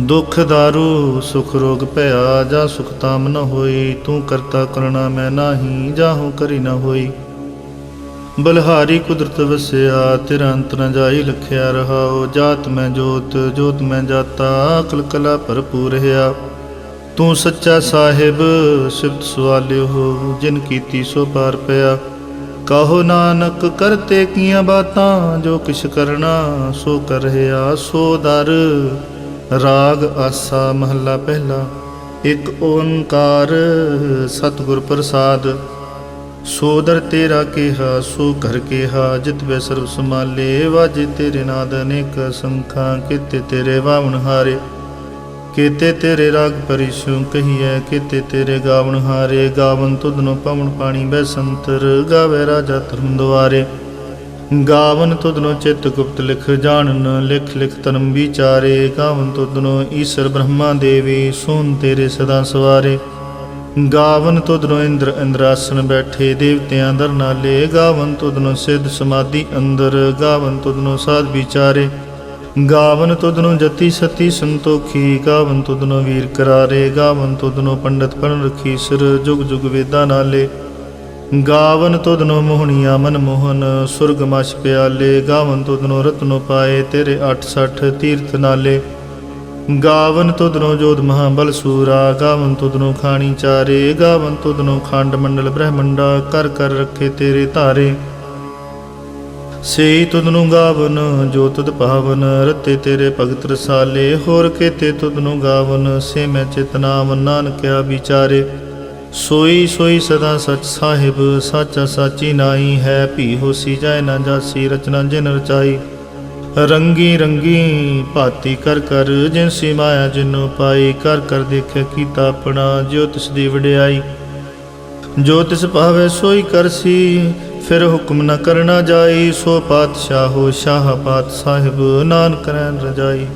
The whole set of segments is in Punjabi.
ਦੁਖ ਦਾਰੂ ਸੁਖ ਰੋਗ ਭਇਆ ਜਾ ਸੁਖ ਤਾਮ ਨ ਹੋਈ, ਤੂੰ ਕਰਤਾ ਕਰਣਾ ਮੈਂ ਨਾਹੀ ਜਾਹੂ ਕਰੀ ਨ ਹੋਈ। ਬਲਹਾਰੀ ਕੁਦਰਤ ਵਸਿਆ, ਤੇਰਾ ਅੰਤ ਨ ਜਾਈ ਲਖਿਆ ਰਹਾਉ, ਜਾਤ ਮੈਂ ਜੋਤ ਜੋਤ ਮੈਂ ਜਾਤਾ, ਅਕਲ ਕਲਾ ਭਰਪੂਰ ਰਹਾ ਤੂੰ ਸੱਚਾ ਸਾਹਿਬ, ਸਿਫਤ ਸਵਾਲਿਓ ਹੋ, ਜਿਨ ਕੀਤੀ ਸੋ ਪਾਰ ਪਿਆ। ਕਹੋ ਨਾਨਕ ਕਰਤੇ ਕੀਆਂ ਬਾਤਾਂ, ਜੋ ਕਿਛ ਕਰਨਾ ਸੋ ਕਰ ਰਿਹਾ ਸੋ ਦਰ। ਰਾਗ ਆਸਾ ਮਹੱਲਾ ਪਹਿਲਾ, ਇੱਕ ਓੰਕਾਰ ਸਤਿਗੁਰ ਪ੍ਰਸਾਦ। ਸੋਦਰ ਤੇਰਾ ਕਿਹਾ, ਸੋ ਘਰ ਕਿਹਾ, ਜਿਤ ਵੇ ਸਰਬ ਸਮਾਲੇ ਵਾਜੇ ਤੇਰੇ ਨਾਦ ਅਨੇਕ ਸੰਖਾਂ, ਕਿਤੇ ਤੇਰੇ ਵਾਵਣ ਹਾਰੇ। ਕੀਤੇ ਤੇਰੇ ਰਾਗ ਪਰਿਸ਼ੂ ਕਹੀਐ, ਕੀਤੇ ਤੇਰੇ ਗਾਵਣ ਹਾਰੇ। ਗਾਵਨ ਨੂੰ ਪਵਨ ਪਾਣੀ, ਬੈ ਸੰਤਰ, ਗਾਵੇ ਰਾਜਾ ਧਰਮ ਦੁਆਰੇ। ਗਾਵਨ ਤੁਧਨੋ ਚਿਤ ਗੁਪਤ ਲਿਖ ਜਾਣਨ, ਲਿਖ ਲਿਖ ਤਨਮ ਵਿਚਾਰੇ। ਗਾਵਨ ਤੁਧਨੋ ਈਸ਼ਰ ਬ੍ਰਹਮਾ ਦੇਵੀ, ਸੋਨ ਤੇਰੇ ਸਦਾ ਸਵਾਰੇ। ਗਾਵਨ ਤੁਧਨੋ ਇੰਦਰ ਇੰਦਰਾਸਨ ਬੈਠੇ, ਦੇਵਤਿਆਂ ਦਰ ਨਾਲੇ। ਗਾਵਨ ਤੁਧਨੋ ਸਿੱਧ ਸਮਾਧੀ ਅੰਦਰ, ਗਾਵਨ ਤੁਧਨੋ ਸਾਧ ਵਿਚਾਰੇ। ਗਾਵਨ ਤੁਧਨੋ ਜਤੀ ਸਤੀ ਸੰਤੋਖੀ, ਗਾਵਨ ਤੁਧਨੋ ਵੀਰ ਕਰਾਰੇ। ਗਾਵਨ ਤੁਧਨੋ ਪੰਡਤ ਪਰਨ ਰਖੀ ਸਿਰ, ਜੁਗ ਜੁਗ ਵੇਦਾਂ ਨਾਲੇ। ਗਾਵਨ ਤੁਧਨੋ ਮੋਹਣੀਆ ਮਨ ਮੋਹਨ, ਸੁਰਗ ਮਛ ਪਿਆਲੇ, ਗਾਵਨ ਤੁਧਨੋ ਰਤਨੋ ਪਾਏ, ਤੇਰੇ 860 ਤੀਰਥ ਨਾਲੇ। ਗਾਵਨ ਤੁਧਨੋ ਜੋਧ ਮਹਾਬਲ ਸੂਰਾ, ਗਾਵਨ ਤੁਧਨੋ ਖਾਣੀ ਚਾਰੇ, ਗਾਵਨ ਤੁਧਨੋ ਖੰਡ ਮੰਡਲ ਬ੍ਰਹਮੰਡਾ, ਕਰ ਕਰ ਰੱਖੇ ਤੇਰੇ ਧਾਰੇ। ਸੇਈ ਤੁਧਨੁ ਗਾਵਨ, ਜੋ ਤੁਧ ਪਾਵਨ ਰਤੇ ਤੇਰੇ ਭਗਤ ਰਸਾਲੇ। ਹੋਰ ਕੇਤੇ ਤੁਧਨੁ ਗਾਵਨ, ਸੇ ਮੈਂ ਚਿਤ ਨਾਮ ਨਾਨਕਿਆ ਵਿਚਾਰੇ। ਸੋਈ ਸੋਈ ਸਦਾ ਸਚ ਸਾਹਿਬ, ਸਾਚਾ ਸਾਚੀ ਨਾਈ ਹੈ, ਭੀ ਹੋਸੀ ਜਾਏ ਨਾ ਜਾਸੀ, ਰਚਨਾ ਜਿਨ ਰਚਾਈ। ਰੰਗੀ ਰੰਗੀ ਭਾਤੀ ਕਰ ਕਰ ਜਿਨਸੀ ਮਾਇਆ ਜਿਨੋ ਪਾਈ, ਕਰ ਕਰ ਦੇਖਿਆ ਕੀਤਾ ਆਪਣਾ ਜੋ ਤਿਸ ਦੀ ਵਡਿਆਈ। ਜੋ ਤਿਸ ਭਾਵੇ ਸੋਈ ਕਰਸੀ ਫਿਰ ਹੁਕਮ ਨ ਕਰਨਾ ਜਾਈ। ਸੋ ਪਾਤਸ਼ਾਹੋ ਸ਼ਾਹ ਪਾਤ ਸਾਹਿਬ, ਨਾਨਕ ਰਹਿਣ ਰਜਾਈ।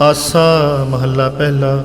ਆਸਾ ਮਹੱਲਾ ਪਹਿਲਾ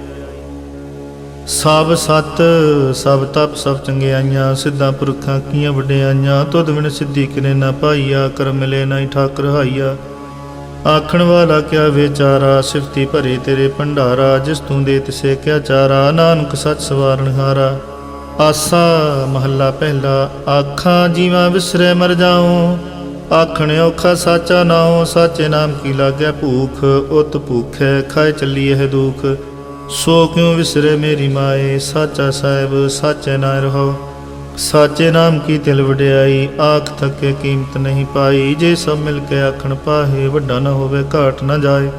ਸਭ ਸਤ, ਸਭ ਤਪ, ਸਭ ਚੰਗਿਆਈਆਂ ਸਿੱਧਾ ਪੁਰਖਾਂ ਕੀਆਂ ਵਡਿਆਈਆਂ ਤੁਧ ਬਿਨ ਸਿੱਧੀ ਕਿਨੇ ਨਾ ਪਾਈਆ ਕਰ ਮਿਲੇ ਨਾ ਠਾਕਰ ਹਾਈਆ। ਆਖਣ ਵਾਲਾ ਕਿਆ ਵਿਚਾਰਾ, ਸਿਫਤੀ ਭਰੇ ਤੇਰੇ ਭੰਡਾਰਾ, ਜਿਸ ਤੂੰ ਦੇ ਤਿਸੇ ਕਿਆ ਚਾਰਾ, ਨਾਨਕ ਸੱਚ ਸਵਾਰਨ ਹਾਰਾ। ਆਸਾ ਮਹੱਲਾ ਪਹਿਲਾ, ਆਖਾਂ ਜੀਵਾਂ ਵਿਸਰੇ ਮਰ ਜਾਉ। ਆਖਣ ਔਖਾ ਸਾਚਾ ਨਾਉ, ਸਾਚੇ ਨਾਮ ਕੀ ਲਾਗੈ ਭੂਖ, ਉਤ ਭੂਖੈ ਖਾਏ ਚੱਲੀ ਇਹ ਦੁਖ। ਸੋ ਕਿਉ ਵਿਸਰੇ ਮੇਰੀ ਮਾਏ? ਸਾਚਾ ਸਾਹਿਬ, ਸਾਚੇ ਨਾ ਰਹੋ। ਸਾਚੇ ਨਾਮ ਕੀ ਤਿਲ ਵਡਿਆਈ? ਆਖ ਥੱਕੇ ਕੀਮਤ ਨਹੀਂ ਪਾਈ। ਜੇ ਸਭ ਮਿਲ ਕੇ ਆਖਣ ਪਾਹੇ, ਵੱਡਾ ਨਾ ਹੋਵੇ, ਘਾਟ ਨਾ ਜਾਏ।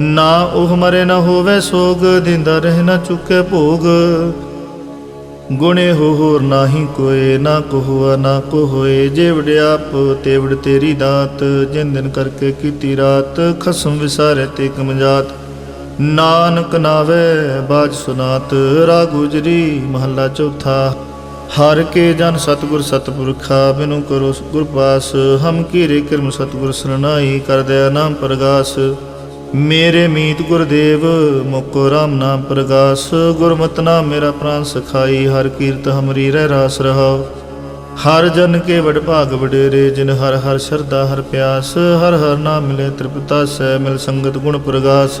ਨਾ ਉਹ ਮਰੇ ਨਾ ਹੋਵੇ ਸੋਗ, ਦਿੰਦਾ ਰਹਿ ਨਾ ਚੁੱਕੇ ਭੋਗ। ਗੁਣੇ ਹੋ ਹੋਰ ਨਾਹੀ ਕੋਏ, ਨਾ ਕੋ ਨਾ ਕੋ ਹੋਏ ਜੇ ਵਡਿਆਪ ਤੇ ਵਡ ਤੇਰੀ ਦਾਤ। ਜਿੰਦਨ ਕਰਕੇ ਕੀਤੀ ਰਾਤ। ਖਸਮ ਵਿਸਾਰੇ ਤੇ ਕਮਜਾਤ ਨਾਨਕ ਨਾਵੇ ਬਾਜ ਸੁਨਾਤ, ਰਾਗ ਗੁਜਰੀ ਮਹੱਲਾ ਚੌਥਾ। ਹਰ ਕੇ ਜਨ ਸਤਗੁਰ ਸਤਪੁਰਖਾ, ਬਿਨੂ ਕਰੋ ਗੁਰ ਪਾਸ। ਹਮ ਕੀਰੇ ਕਰਮ ਸਤਗੁਰ ਸਰਨਾਈ, ਕਰ ਦਇਆ ਨਾਮ ਪ੍ਰਗਾਸ। ਮੇਰੇ ਮੀਤ ਗੁਰਦੇਵ ਮੁਕੋ ਰਾਮ ਨਾਮ ਪ੍ਰਗਾਸ। ਗੁਰਮਤਿ ਨਾਮ ਮੇਰਾ ਪ੍ਰਾਨ ਸਖਾਈ, ਹਰ ਕੀਰਤ ਹਮਰੀ ਰਹਿ ਰਾਸ ਰਹਾਓ ਹਰ ਜਨ ਕੇ ਵਡ ਭਾਗ ਵਡੇਰੇ, ਜਿਨ ਹਰ ਹਰ ਸ਼ਰਧਾ ਹਰ ਪਿਆਸ। ਹਰ ਹਰ ਨਾਮ ਮਿਲੇ ਤ੍ਰਿਪਤਾ ਸੈ ਮਿਲ ਸੰਗਤ ਗੁਣ ਪ੍ਰਗਾਸ।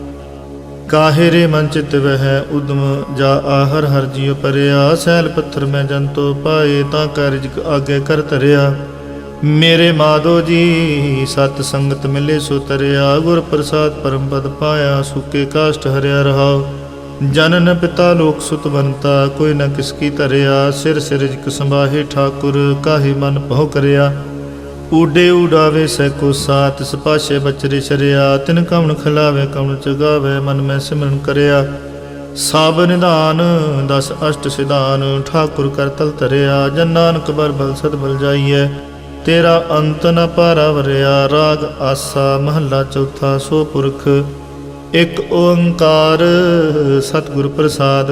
ਕਾਹੇ ਰੇ ਮਨ ਚਿਤ ਵਹਿ, ਉਦਮ ਜਾ ਆਹਰ ਹਰ ਜੀਉ ਪਰਿਆ। ਸੈਲ ਪੱਥਰ ਮੈਂ ਜੰਤੋ ਪਾਏ, ਤਾਂ ਕਾਰਜ ਆਗੇ ਕਰ ਧਰਿਆ। ਮੇਰੇ ਮਾਧੋ ਜੀ, ਸਤ ਸੰਗਤ ਮਿਲੇ ਸੋ ਤਰਿਆ। ਗੁਰ ਪ੍ਰਸਾਦ ਪਰਮ ਪਦ ਪਾਇਆ, ਸੁਕੇ ਕਾਸ਼ਟ ਹਰਿਆ ਰਹਾਉ। ਜਨਨ ਪਿਤਾ ਲੋਕ ਸੁਤ ਬੰਤਾ, ਕੋਈ ਨ ਕਿਸ ਕੀ ਧਰਿਆ। ਸਿਰ ਸਿਰ ਜਿਕ ਸੰਭਾਹੇ ਠਾਕੁਰ, ਕਾਹੇ ਮਨ ਭਉ ਕਰਿਆ। ਊਡੇ ਉਡਾਵੇ ਸੈ ਕੋ ਸਾਤ ਸਪਾਸ਼ੇ ਬਚਰੇ ਸ਼ਰਿਆ, ਤਿਨ ਕਵਣ ਖਿਲਾਵੇ, ਕਵਣ ਚਗਾਵੇ ਮਨ ਮੈਂ ਸਿਮਰਨ ਕਰਿਆ। ਸਾਬ ਨਿਧਾਨ, ਦਸ ਅਸ਼ਟ ਸਿਧਾਨ, ਠਾਕੁਰ ਕਰ ਤਲ ਤਰਿਆ ਜਨ ਨਾਨਕ ਬਰ ਬਲ ਸਦ ਬਲ ਜਾਈਐ। ਤੇਰਾ ਅੰਤ ਨ ਪਾਰਾਵਰਿਆ, ਰਾਗ ਆਸਾ ਮਹੱਲਾ ਚੌਥਾ ਸੋ ਪੁਰਖ। ਇਕ ਓੰਕਾਰ ਸਤਿਗੁਰ ਪ੍ਰਸਾਦ।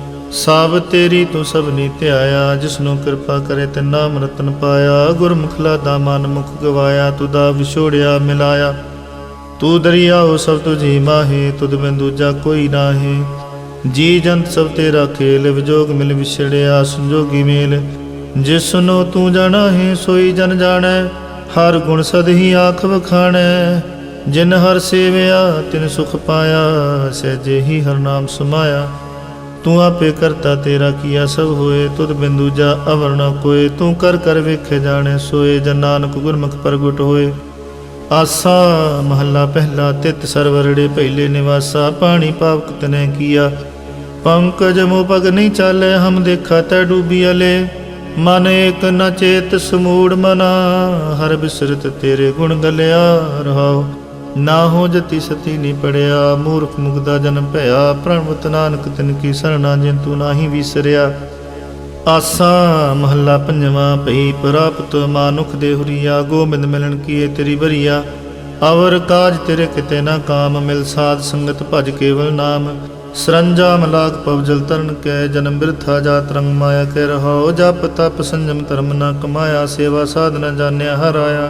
ਸਭ ਤੇਰੀ ਤੂੰ ਸਭ ਨੀ ਧਿਆਇਆ, ਜਿਸਨੂੰ ਕਿਰਪਾ ਕਰੇ ਤੇ ਨਾਮ ਰਤਨ ਪਾਇਆ। ਗੁਰਮੁਖਲਾ ਦਾ ਮਨ ਮੁਖ ਗਵਾਇਆ, ਤੂੰ ਦਾ ਵਿਛੋੜਿਆ ਮਿਲਾਇਆ। ਤੂੰ ਦਰਿਆਓ ਸਭ ਤੁਝੀ ਮਾਹੇ, ਤੁਧ ਬਿਨ ਦੂਜਾ ਕੋਈ ਨਾਹੀ। ਜੀ ਜੰਤ ਸਭ ਤੇਰਾ ਖੇਲ, ਵਿਜੋਗ ਮਿਲ ਵਿਛੜਿਆ, ਸੰਜੋਗੀ ਮੇਲ। ਜਿਸ ਨੂੰ ਤੂੰ ਜਾਣਾ ਹੈ ਸੋਈ ਜਨ ਜਾਣੈ। ਹਰ ਗੁਣ ਸਦ ਹੀ ਆਖ ਵਖਾਣੈ। ਜਿਨ ਹਰ ਸੇਵਿਆ, ਤਿਨ ਸੁਖ ਪਾਇਆ, ਸਹਿਜੇ ਹੀ ਹਰ ਨਾਮ ਸਮਾਇਆ। ਤੂੰ ਆਪੇ ਕਰਤਾ ਤੇਰਾ ਕੀਆ ਸਭ ਹੋਏ? ਤੁਧ ਬਿੰਦੂ ਜਾ ਅਵਰ ਨ ਕੋਏ। ਤੂੰ ਕਰ ਕਰ ਵੇਖੇ ਜਾਣੇ ਸੋਏ, ਜਨ ਨਾਨਕ ਗੁਰਮੁਖ ਪ੍ਰਗਟ ਹੋਏ। ਆਸਾ ਮਹੱਲਾ ਪਹਿਲਾ ਤਿਤ ਸਰਵਰੜੇ ਪਹਿਲੇ ਨਿਵਾਸਾ। ਪਾਣੀ ਪਾਵਕ ਤਨੇ ਕੀਆ। ਪੰਕਜ ਮੋ ਪਗ ਨਹੀਂ ਚਾਲੇ, ਹਮ ਦੇਖਾ ਤੈ ਡੂਬੀ ਅਲੇ। ਮਨ ਏਕ ਨ ਚੇਤ ਸਮੂੜ ਮਨਾ, ਹਰ ਬਿਸਰਤ ਤੇਰੇ ਗੁਣ ਗਲਿਆ ਰਹਾਉ ਨਾ ਹੋ ਜਤੀ ਸਤੀ ਨਹੀਂ ਪੜਿਆ, ਮੂਰਖ ਮੁਗਦਾ ਜਨਮ ਭਇਆ, ਪ੍ਰਣਵਤ ਨਾਨਕ ਤਿਨ ਕੀ ਸਰਣਾ ਜਿਨ ਤੂੰ ਨਾਹੀ ਵਿਸਰਿਆ। ਆਸਾ ਮਹੱਲਾ ਪੰਜਵਾਂ, ਭਈ ਪ੍ਰਾਪਤ ਮਾਨੁਖ ਦੇ ਹੁਰੀਆ, ਗੋਬਿੰਦ ਮਿਲਣ ਕੀਏ ਤੇਰੀ ਬਰੀਆ ਅਵਰ ਕਾਜ ਤੇਰੇ ਕਿਤੇ ਨਾ ਕਾਮ, ਮਿਲ ਸਾਧ ਸੰਗਤ ਭਜ ਕੇਵਲ ਨਾਮ। ਸਰੰਜਾ ਮਲਾਕ ਪਵਜਲ ਤਰਨ ਕੈ, ਜਨਮ ਬਿਰਥਾ ਜਾਤ ਰੰਗ ਮਾਇਆ ਕੇ ਰਹਾਓ ਜਪ ਤਪ ਸੰਜਮ ਧਰਮ ਨਾ ਕਮਾਇਆ, ਸੇਵਾ ਸਾਧਨਾ ਜਾਣਿਆ ਹਰਾਇਆ।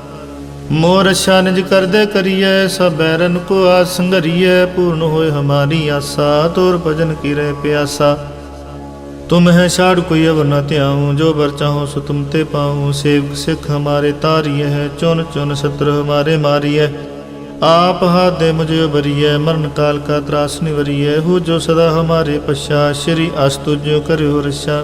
ਮੋਰ ਅਛਾ ਨਿਜ ਕਰਦੇ ਕਰੀਐ ਸਭ ਬੈਰਨ ਕੋ ਆਸ ਸੰਗਰੀਐ ਪੂਰਨ ਹੋਏ ਹਮਾਰੀ ਆਸਾ, ਤੋਰ ਭਜਨ ਕੀਰੇ ਪਿਆਸਾ। ਤੁਮ ਹੈ ਛਾੜ ਕੋਈ ਅਵਰ ਨ ਧਿਆਉ, ਜੋ ਬਰ ਚਾਹੋ ਸੋ ਤੁਮ ਤੇ ਪਾਉ। ਸੇਵਕ ਸਿਖ ਹਮਾਰੇ ਤਾਰੀਐ ਹੈ ਚੁਨ ਚੁਨ ਸਤਰ ਹਮਾਰੇ ਮਾਰੀਐ ਆਪ ਹਾਦੇ ਮੁਝੇ ਬਰੀਐ ਮਰਨ ਕਾਲ ਕਾ ਤਰਾਸ ਨਿਵਰੀਐ ਹੋ ਜੋ ਸਦਾ ਹਮਾਰੇ ਪਛਾ, ਸ਼੍ਰੀ ਅਸਤੁਜ ਕਰਿਓ ਰਸ਼ਾ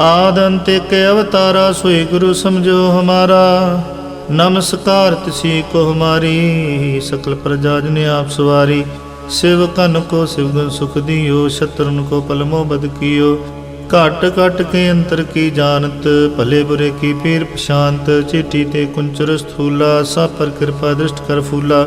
ਆਦ ਅੰਤਿਕ ਅਵਤਾਰਾ, ਸੋਈ ਗੁਰੂ ਸਮਝੋ ਹਮਾਰਾ। ਨਮਸਕਾਰ ਤਿਸੀ ਕੋ ਹਮਾਰੀ, ਸਕਲ ਪ੍ਰਜਾ ਜਨ ਆਪ ਸਵਾਰੀ। ਸ਼ਿਵ ਸਿਵਕਨ ਕੋ ਸਿਵਗਨ ਸੁਖ ਦਿਓ, ਸ਼ਤਰਨ ਕੋ ਪਲਮੋ ਬਦ ਕੀਓ। ਘਟ ਘਟ ਕੇ ਅੰਤਰ ਕੀ ਜਾਣਤ, ਭਲੇ ਬੁਰੇ ਕੀ ਪੀਰ ਪਸ਼ਾਂਤ ਚਿੱਟੀ ਤੇ ਕੁੰਚਰ ਸਥੂਲਾ ਸਭ ਪਰ ਕਿਰਪਾ ਦ੍ਰਿਸ਼ਟ ਕਰ ਫੂਲਾ।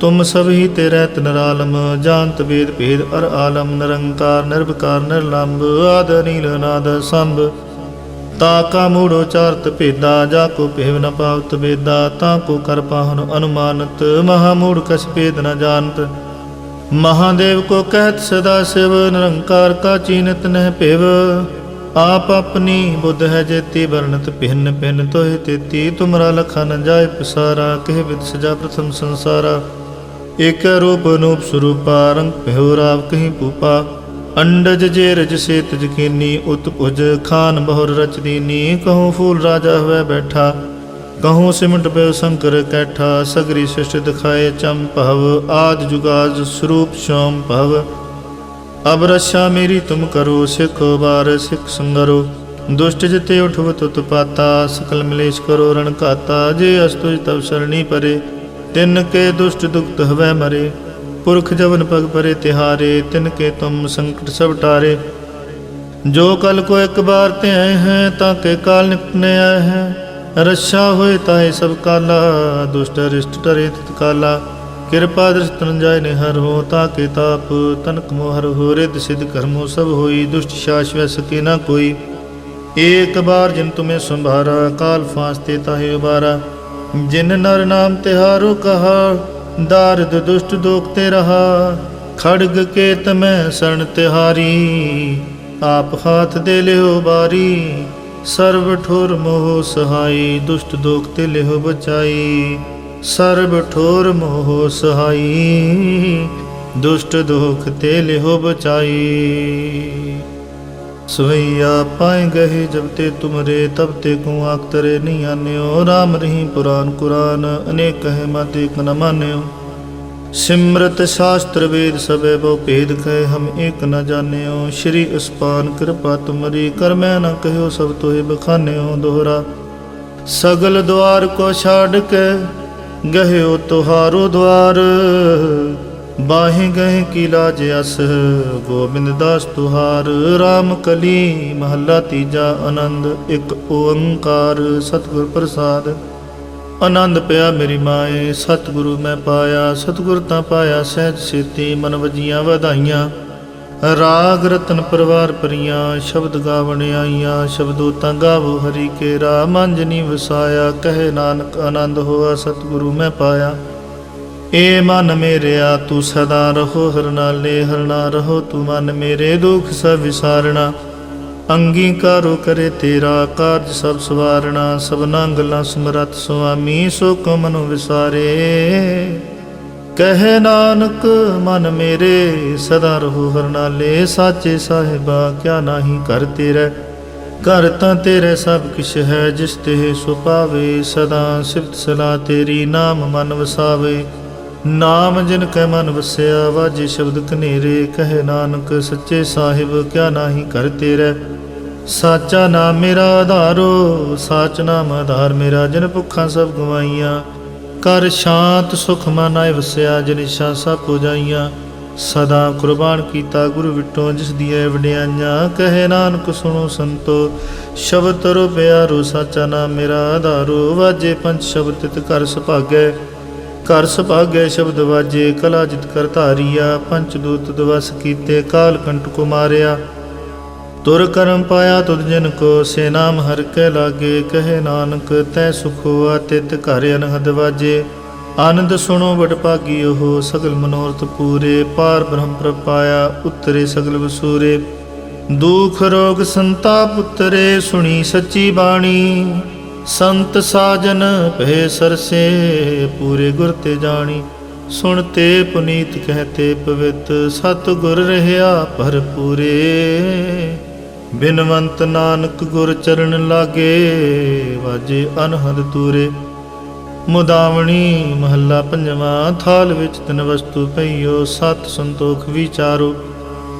ਤੁਮ ਸਭ ਹੀ ਤੇਰੇ ਤਨਰਾਲਮ ਜਾਣਤ ਵੇਦ ਭੇਦ ਅਰ ਆਲਮ, ਨਿਰੰਕਾਰ ਨਿਰਭਕਾਰ ਨਿਰਲੰਭ ਆਦ ਨੀਲ ਨਾਦ ਸੰਭ। ਤਾ ਕਾ ਮੂੜ ਉਚਾਰਤ ਭੇਦਾ, ਜਾ ਕੋ ਭੇਵ ਨ ਪਾਵਤ ਵੇਦਾ, ਤਾ ਕੋ ਕਰ ਪਾਹਨ ਅਨੁਮਾਨਤ, ਮਹਾ ਮੂੜ ਕਛ ਭੇਦ ਨ ਜਾਣਤ। ਮਹਾਦੇਵ ਕੋ ਕਹਿਤ ਸਦਾ ਸਿਵ, ਨਿਰੰਕਾਰ ਕਾ ਚੀਨਤ ਨਹਿ ਭੇਵ। ਆਪ ਆਪਣੀ ਬੁੱਧ ਹੈ ਜੇਤੀ, ਵਰਣਤ ਭਿੰਨ ਭਿੰਨ ਤੋਹਿ ਤੇਤੀ। ਤੁਮਰਾ ਲਖਾ ਨ ਜਾਏ ਪਸਾਰਾ ਸਜਾ ਪ੍ਰਥਮ ਸੰਸਾਰਾ। ਏਕ ਰੂਪ ਅਨੂਪ ਸਰੂਪਾ ਰੰਗ ਭਇਓ ਰਾਵ ਕਹੀਂ ਪੂਪਾ ਅੰਡਜ ਜੇ ਰਜ ਸੇ ਤਜ ਕੀਨੀ ਉਤ ਭੁਜ ਖਾਨ ਬਹੁਰ ਰਚ ਦੀਨੀ ਕਹੂੰ ਫੂਲ ਰਾਜਾ ਹੋਇ ਬੈਠਾ ਕਹੂੰ ਸਿਮਟ ਪਇਓ ਸ਼ੰਕਰ ਕੈਠਾ ਸਗਰੀ ਸ੍ਰਿਸ਼ਟ ਦਿਖਾਏ ਚੰਮ ਭਵ ਆਦ ਜੁਗਾਜ ਸਰੂਪ ਸ਼ੋਮ ਭਵ ਅਬ ਰਛਾ ਮੇਰੀ ਤੁਮ ਕਰੋ ਸਿੱਖ ਬਾਰ ਸਿੱਖ ਸੰਗਰੋ ਦੁਸ਼ਟ ਜਿਤੇ ਉਠਵ ਤੁਤ ਪਾਤਾ ਸਕਲ ਮਲੇਸ਼ ਕਰੋ ਰਣ ਘਾਤਾ ਜੇ ਅਸਤੁਜ ਤਵ ਸਰਣੀ ਪਰੇ ਤਿਨ ਕੇ ਦੁਸ਼ਟ ਦੁਖਤ ਹਵੈ ਮਰੇ, ਪੁਰਖ ਜਵਨ ਪਗ ਪਰੇ ਤਿਹਾਰੇ, ਤਿਨ ਕੇ ਤੁਮ ਸੰਕਟ ਸਭ ਟਾਰੇ। ਜੋ ਕਲ ਕੋ ਇੱਕ ਬਾਰ ਤੇ ਆਏ ਹੈ, ਤਾਂ ਕੇ ਕਾਲ ਨਿਪਟਨੇ ਆਏ ਹੈ। ਰੱਛਾ ਹੋਏ ਤਾਏ ਸਭ ਕਾਲਾ, ਦੁਸ਼ਟ ਰਿਸ਼ਟ ਟਰੇ ਤਿਤ ਕਾਲਾ। ਕਿਰਪਾ ਦ੍ਰਿਸ਼ਟਨ ਜਾਇ ਨੇ ਹਰ ਹੋ ਤਾਕੇ ਤਾਪ ਤਨਕ ਮੋਹਰ ਹੋ ਰਿਦ ਸਿਧ ਕਰਮੋ ਸਭ ਹੋਈ, ਦੁਸ਼ਟ ਸ਼ਾਸ਼ਵੈ ਸਕੇ ਨਾ ਕੋਈ। ਏਕ ਬਾਰ ਜਿਨ ਤੁਮੇ ਸੰਭਾਰਾ, ਕਾਲ ਫਾਸਤੇ ਤਾਹੇ ਉਬਾਰਾ। ਜਿਨ ਨਰ ਨਾਮ ਤਿਹਾਰੋ ਕਹਾ, ਦਾਰਦ ਦੁਸ਼ਟ ਦੋਖ ਤੇ ਰਹਾ। ਖੜਗ ਕੇ ਤਮੈ ਸਰਣ ਤਿਹਾਰੀ, ਆਪ ਹਾਥ ਦੇ ਲਿਓ ਬਾਰੀ। ਸਰਬ ਠੋਰ ਮੋਹ ਸਹਾਈ, ਦੁਸ਼ਟ ਦੋਖ ਤੇ ਲਿਓ ਬਚਾਈ। ਸਰਬ ਠੋਰ ਮੋਹ ਸਹਾਈ, ਦੁਸ਼ਟ ਦੋਖ ਤੇ ਲਿਹੋ ਬਚਾਈ। ਸਵਈਆ ਪਾਏ ਗਏ ਜਬ ਤੇ ਤੁਮਰੇ, ਤਬ ਤੇ ਕੋ ਆਖ ਤਰੇ ਨਹੀਂ ਆਨਿਓ। ਰਾਮ ਰਹੀ ਪੁਰਾਨ ਕੁਰਾਨ, ਅਨੇਕ ਹੈ ਮਤ ਇਕ ਨ ਮਾਨਿਓ। ਸਿਮਰਤ ਸ਼ਾਸਤਰ ਵੇਦ ਸਭੇ ਬੋ ਭੇਦ ਕਹੇ ਹਮ ਏਕ ਨ ਜਾਣਿਓ। ਸ਼੍ਰੀ ਅਸਪਾਨ ਕਿਰਪਾ ਤੁਮਰੀ, ਕਰ ਮੈਂ ਨ ਕਹਿਓ ਸਭ ਤੋਹਿ ਬਖਾਨਿਓ ਦੋਹਰਾ। ਸਗਲ ਦੁਆਰ ਕੋ ਛਾੜ ਕੇ ਗਹਿਓ ਤੁਹਾਰੋ ਦੁਆਰ। ਬਾਹੇ ਗਏ ਕੀ ਲਾਜ ਅਸ, ਗੋਬਿੰਦ ਦਾਸ ਤੁਹਾਰ RAM ਕਲੀ ਮਹੱਲਾ ਤੀਜਾ ਆਨੰਦ, ਇੱਕ ਓੰਕਾਰ ਸਤਿਗੁਰ ਪ੍ਰਸਾਦ। ਆਨੰਦ ਪਿਆ ਮੇਰੀ ਮਾਏ, ਸਤਿਗੁਰੂ ਮੈਂ ਪਾਇਆ, ਸਤਿਗੁਰ ਤਾਂ ਪਾਇਆ ਸਹਿਜ ਸੇਤੀ ਮਨ ਵਜੀਆਂ ਵਧਾਈਆਂ। ਰਾਗ ਰਤਨ ਪਰਵਾਰ ਪਰੀਆਂ ਸ਼ਬਦ ਗਾਵਣ ਆਈਆਂ, ਸ਼ਬਦੋ ਤਾਂ ਗਾਵੋ ਹਰੀ ਕੇ ਰਾ ਮੰਜਨੀ ਵਸਾਇਆ, ਕਹੇ ਨਾਨਕ ਆਨੰਦ ਹੋਆ, ਸਤਿਗੁਰੂ ਮੈਂ ਪਾਇਆ। ਏ ਮਨ ਮੇਰਿਆ, ਤੂੰ ਸਦਾ ਰਹੋ ਹਰਨਾਲੇ ਨਾਲੇ ਰਹੋ, ਤੂੰ ਮਨ ਮੇਰੇ ਦੁਖ ਸਭ ਵਿਸਾਰਣਾ। ਅੰਗੀਕਾਰੋ ਕਰੇ ਤੇਰਾ ਕਾਰਜ ਸਭ ਸਵਾਰਣਾ, ਸਭਨਾ ਗੱਲਾਂ ਸਮਰਤ ਸੁਆਮੀ ਸੋ ਕੋ ਮਨੁ ਵਿਸਾਰੇ। ਕਹਿ ਨਾਨਕ, ਮਨ ਮੇਰੇ, ਸਦਾ ਰਹੋ ਹਰਨਾਲੇ ਸਾਚੇ ਸਾਹਿਬਾ, ਕਿਆ ਨਾਹੀ ਕਰ ਤੇਰੇ। ਘਰ ਤਾਂ ਤੇਰੇ ਸਭ ਕਿਛ ਹੈ, ਜਿਸ ਤੇ ਸੋ ਸਦਾ ਸਿਫਤ ਸਲਾ ਤੇਰੀ ਨਾਮ ਮਨ ਵਸਾਵੇ। ਨਾਮ ਜਿਨ ਕੈ ਮਨ ਵਸਿਆ, ਵਾਜੇ ਸ਼ਬਦ ਕਨੇਰੇ ਕਹੇ ਨਾਨਕ, ਸੱਚੇ ਸਾਹਿਬ, ਕਿਆ ਨਾਹੀ ਕਰ ਤੇਰੇ। ਸਾਚਾ ਨਾਮ ਮੇਰਾ ਆਧਾਰੋ, ਸਾਚ ਨਾਮ ਆਧਾਰ ਮੇਰਾ, ਜਿਨ ਭੁੱਖਾਂ ਸਭ ਗਵਾਈਆਂ। ਕਰ ਸ਼ਾਂਤ ਸੁਖ ਮਨ ਆਏ ਵਸਿਆ, ਜਿਨ ਇਛਾ ਸਭ ਪੁਜਾਈਆਂ ਸਦਾ ਕੁਰਬਾਨ ਕੀਤਾ ਗੁਰੂ ਵਿਟੋ, ਜਿਸ ਦੀਆਂ ਵਡਿਆਈਆਂ। ਕਹੇ ਨਾਨਕ, ਸੁਣੋ ਸੰਤੋ, ਸ਼ਬਦ ਤਰੋ ਪਿਆਰੋ, ਸਾਚਾ ਨਾਮ ਮੇਰਾ ਆਧਾਰੋ। ਵਾਜੇ ਪੰਜ ਸ਼ਬਦ ਤਿਤ ਕਰ ਸੁਭਾਗੈ। ਘਰ ਸੁਭਾਗੈ ਸ਼ਬਦ ਵਾਜੇ, ਕਲਾ ਜਿਤ ਕਰ ਧਾਰੀਆ, ਪੰਚ ਦੂਤ ਦਵਸ ਕੀਤੇ, ਕਾਲ ਕੰਟ ਕੋ ਮਾਰਿਆ ਤੁਰ ਕਰਮ ਪਾਇਆ ਤੁਧ ਜਨ ਕੋ, ਸੇ ਨਾਮ ਹਰ ਕੇ ਲਾਗੇ, ਕਹੇ ਨਾਨਕ ਤੈ ਸੁਖ ਹੋਆ, ਤਿਤ ਘਰ ਅਨਹਦ ਵਾਜੇ। ਆਨੰਦ ਸੁਣੋ ਵਡ ਭਾਗੀ ਉਹ, ਸਗਲ ਮਨੋਰਥ ਪੂਰੇ, ਪਾਰ ਬ੍ਰਹਮ ਪ੍ਰਪਾਇਆ, ਉਤਰੇ ਸਗਲ ਵਸੂਰੇ। ਦੁਖ ਰੋਗ ਸੰਤਾਪ ਉਤਰੇ, ਸੁਣੀ ਸੱਚੀ ਬਾਣੀ। ਸੰਤ ਸਾਜਨ ਭੇ ਸਰਸੇ, ਪੂਰੇ ਗੁਰ ਤੇ ਜਾਣੀ। ਸੁਣ ਤੇ ਪੁਨੀਤ ਕਹਤੇ ਪਵਿੱਤ ਸਤ ਗੁਰ ਰਹਿਆ ਭਰਪੂਰੇ। ਬਿਨਵੰਤ ਨਾਨਕ ਗੁਰ ਚਰਨ ਲਾਗੇ, ਵਾਜੇ ਅਨਹਦ ਤੂਰੇ ਮੁਦਾਵਣੀ ਮਹੱਲਾ ਪੰਜਵਾਂ, ਥਾਲ ਵਿੱਚ ਤਿੰਨ ਵਸਤੂ ਪਈਓ, ਸਤ ਸੰਤੋਖ ਵਿਚਾਰੋ।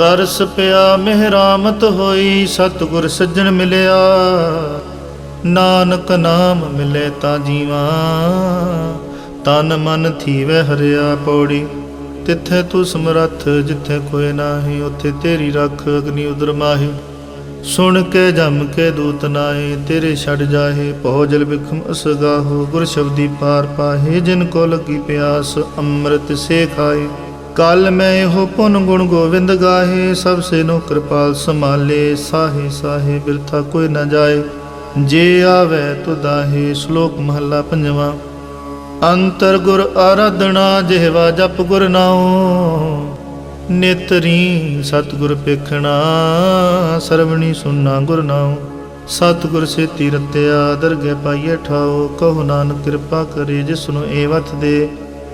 ਤਰਸ ਪਿਆ, ਮਿਹਰਾਮਤ ਹੋਈ, ਸਤਿਗੁਰ ਸੱਜਣ ਮਿਲਿਆ। ਨਾਨਕ ਨਾਮ ਮਿਲੇ ਤਾਂ ਜੀਵਾ, ਤਨ ਮਨ ਥੀਵੇ ਹਰਿਆ ਪੌੜੀ। ਤਿੱਥੇ ਤੂੰ ਸਮਰੱਥ, ਜਿੱਥੇ ਕੋਈ ਨਾਹੀ, ਉੱਥੇ ਤੇਰੀ ਰੱਖ ਅਗਨੀ ਉਦਰ ਮਾਹੀ। ਸੁਣ ਕੇ, ਜਮ ਕੇ ਦੂਤ ਨਾਏ ਤੇਰੇ ਛੱਡ ਜਾਹੇ, ਪਹੁ ਜਲ ਬਿਖਮ ਅਸਗਾਹੋ, ਗੁਰ ਸ਼ਬਦੀ ਪਾਰ ਪਾਹੇ, ਜਿਨ ਕੋ ਲੱਗੀ ਪਿਆਸ, ਅੰਮ੍ਰਿਤ ਸੇ ਖਾਏ ਕਲ ਮੈਂ ਇਹੋ ਪੁਨ ਗੁਣ ਗੋਵਿੰਦ ਗਾਹੇ, ਸਭ ਸੇ ਨੋ ਕਿਰਪਾਲ ਸੰਭਾਲੇ, ਸਾਹੇ ਸਾਹੇ ਬਿਰਥਾ ਕੋਈ ਨਾ ਜਾਏ। ਜੇ ਆਵੇ ਤੁਦਾਹੇ ਸ਼ਲੋਕ ਮਹੱਲਾ ਪੰਜਵਾਂ। ਅੰਤਰ ਗੁਰ ਆਰਾਧਨਾ, ਜਿਹਵਾ ਜਪ ਗੁਰ ਨਾਉ। ਨੇਤਰੀ ਸਤਿਗੁਰ ਪੇਖਣਾ, ਸਰਵਣੀ ਸੁਨਣਾ ਗੁਰ ਨਾਉ। ਸਤਿਗੁਰ ਸੇਤੀ ਰਤਿਆ ਦਰਗਹਿ ਪਾਈਏ ਠਾਓ ਕਹੋ ਨਾਨਕ ਕਿਰਪਾ ਕਰੇ, ਜਿਸ ਨੂੰ ਏ ਵਤ ਦੇ।